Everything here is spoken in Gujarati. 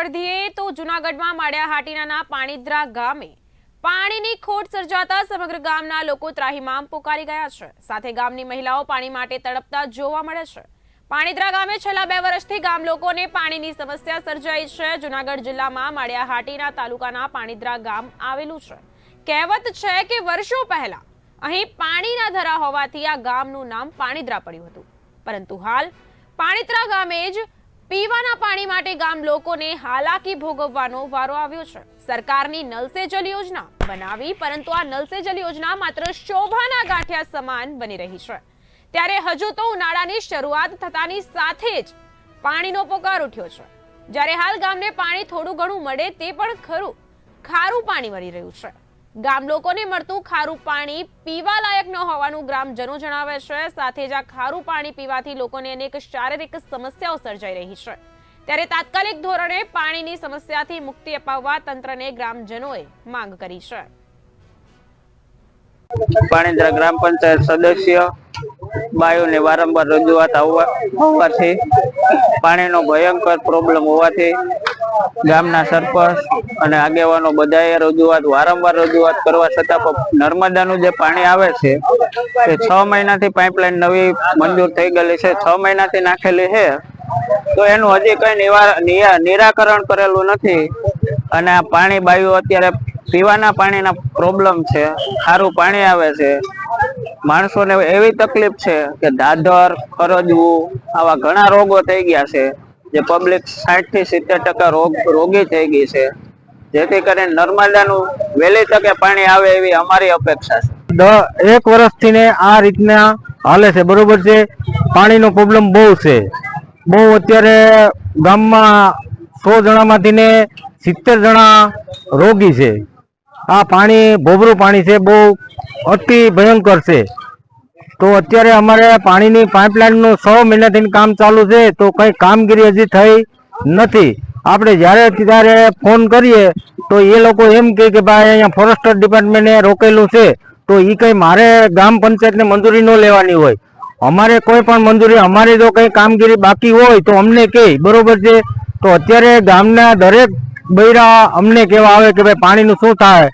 વધીએ તો જૂનાગઢમાં માળિયા હાટીનાના પાણીદ્રા ગામે પાણીની ખોટ સર્જાતા સમગ્ર ગામના લોકો ત્રાહિમામ પોકારી ગયા છે. સાથે ગામની મહિલાઓ પાણી માટે તડપતા જોવા મળે છે. પાણીદ્રા ગામે છેલ્લા બે વર્ષથી ગામ લોકોને પાણીની સમસ્યા સર્જાઈ છે. જૂનાગઢ જિલ્લામાં માળિયા હાટીના તાલુકાના પાણીદ્રા ગામ આવેલું છે. કહેવત છે કે વર્ષો પહેલા અહીં પાણીના ધરા હોવાથી આ ગામનું નામ પાણીદ્રા પડ્યું હતું. પરંતુ હાલ પાણીદ્રા ગામે જ પીવાના પાણી માટે ગામ લોકોને હાલાકી ભોગવવાનો વારો આવ્યો છે. સરકારની નલ સે જલ યોજના બનાવી, પરંતુ આ નલ સે જલ યોજના માત્ર શોભાના ગાંઠિયા સમાન બની રહી છે. ત્યારે હજુ તો ઉનાળાની શરૂઆત થતાની સાથે જ પાણીનો પોકાર ઉઠ્યો છે. જ્યારે હાલ ગામને પાણી થોડું ઘણું મળે તે પણ ખરું, ખારું પાણી મળી રહ્યું છે. ગામ લોકોને મળતું ખારું પાણી પીવા લાયક ન હોવાનું ગ્રામજનો જણાવે છે. સાથે જ આ ખારું પાણી પીવાથી લોકોને અનેક શારીરિક સમસ્યાઓ સર્જાઈ રહી છે. ત્યારે તાત્કાલિક ધોરણે પાણીની સમસ્યાથી મુક્તિ અપાવવા તંત્રને ગ્રામજનોએ માંગ કરી છે. પાણીદ્રા ગ્રામ પંચાયત સદસ્ય બાયોને વારંવાર રજૂઆત આવવા હોવાથી પાણીનો ભયંકર પ્રોબ્લેમ હોવાથી ગામના સરપંચ અને આગેવાનો બધાએ રજૂઆત, વારંવાર રજૂઆત કરવા છતાં પણ નર્મદાનું જે પાણી આવે છે તે છ મહિનાથી પાઇપલાઇન નવી મંજૂર થઈ ગયેલી છે. છ મહિનાથી નાખેલી છે. તો એનું હજી કઈ નિરાકરણ કરેલું નથી. અને આ પાણી બાયું અત્યારે પીવાના પાણીના પ્રોબ્લેમ છે. સારું પાણી આવે છે. માણસોને એવી તકલીફ છે કે દાદર, ખરજવું, આવા ઘણા રોગો થઈ ગયા છે. જે પબ્લિક સાઠથી સિત્તેર ટકા રોગ, રોગી થઈ ગઈ છે. જેથી કરીને નર્મદાનું વહેલી તકે પાણી આવે એવી અમારી અપેક્ષા છે. એક વર્ષથી ને આ રીતના હાલે છે. બરોબર છે? પાણીનો પ્રોબ્લેમ બહુ છે. બહુ અત્યારે ગામમાં સો જણામાંથી ને સિત્તેર જણા રોગી છે. આ પાણી ભોબરું પાણી છે. બહુ અતિ ભયંકર છે. તો અત્યારે અમારે પાણીની પાઇપલાઇનનું છ મહિનાથી કામ ચાલુ છે, તો કંઈ કામગીરી હજી થઈ નથી. આપણે જ્યારે ત્યારે ફોન કરીએ, તો એ લોકો એમ કહે કે ભાઈ અહીંયા ફોરેસ્ટર ડિપાર્ટમેન્ટે રોકેલું છે, તો એ કંઈ મારે ગ્રામ પંચાયતને મંજૂરી ન લેવાની હોય. અમારે કોઈ પણ મંજૂરી, અમારી જો કંઈ કામગીરી બાકી હોય, તો અમને કહે, બરોબર છે? તો અત્યારે ગામના દરેક બૈરા અમને કહેવા આવે કે ભાઈ પાણીનું શું થાય?